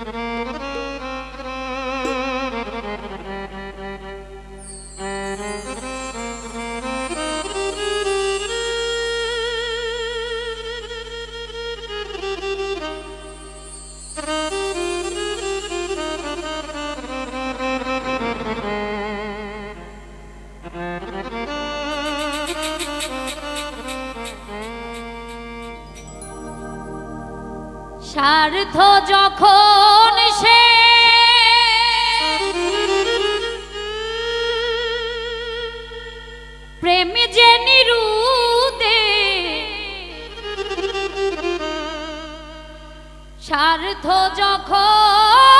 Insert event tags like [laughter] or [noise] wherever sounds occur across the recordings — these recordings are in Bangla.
Mm-hmm. [laughs] স্বার্থ যখন সে প্রেম যে নিরুদে স্বার্থ যখন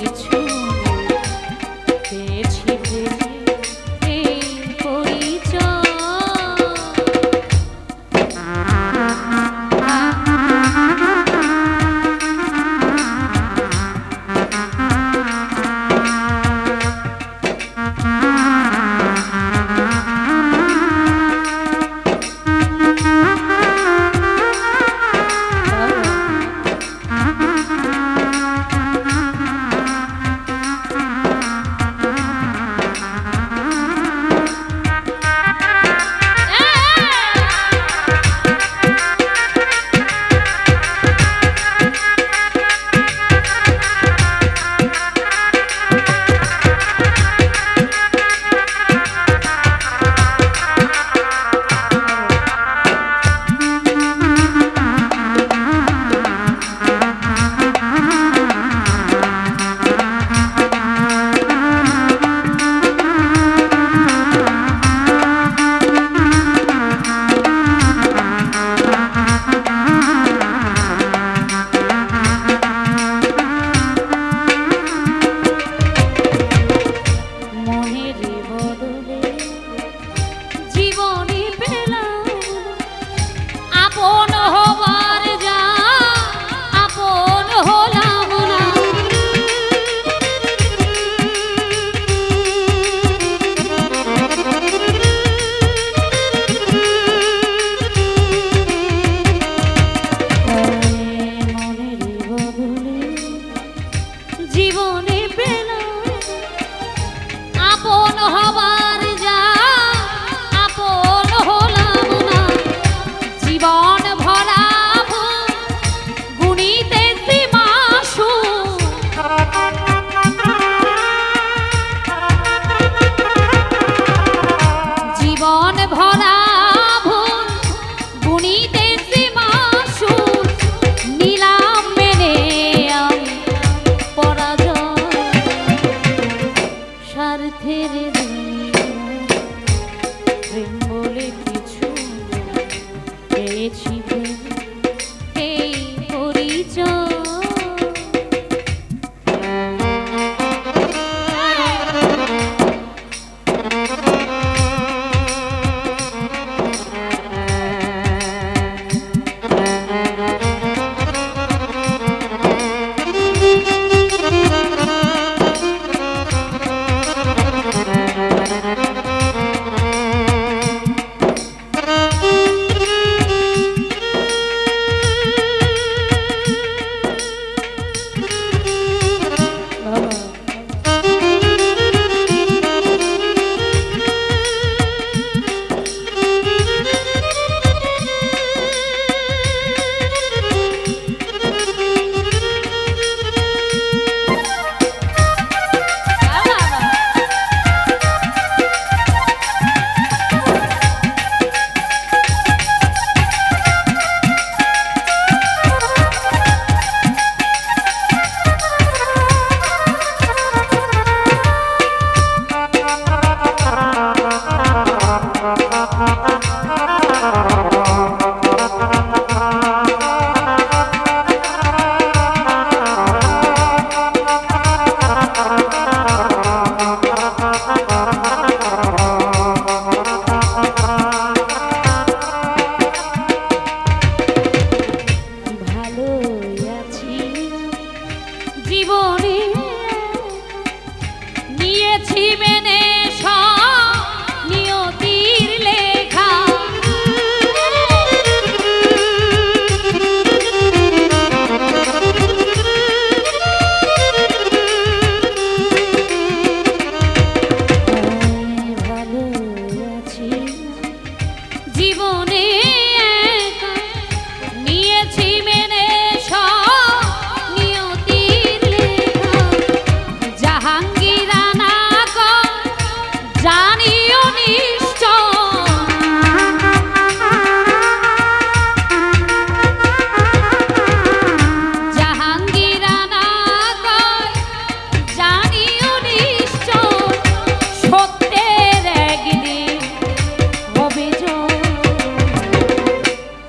কিছু vodu. পথের দিন Thank you.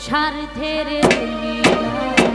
স্বার্থের দুনিয়ায়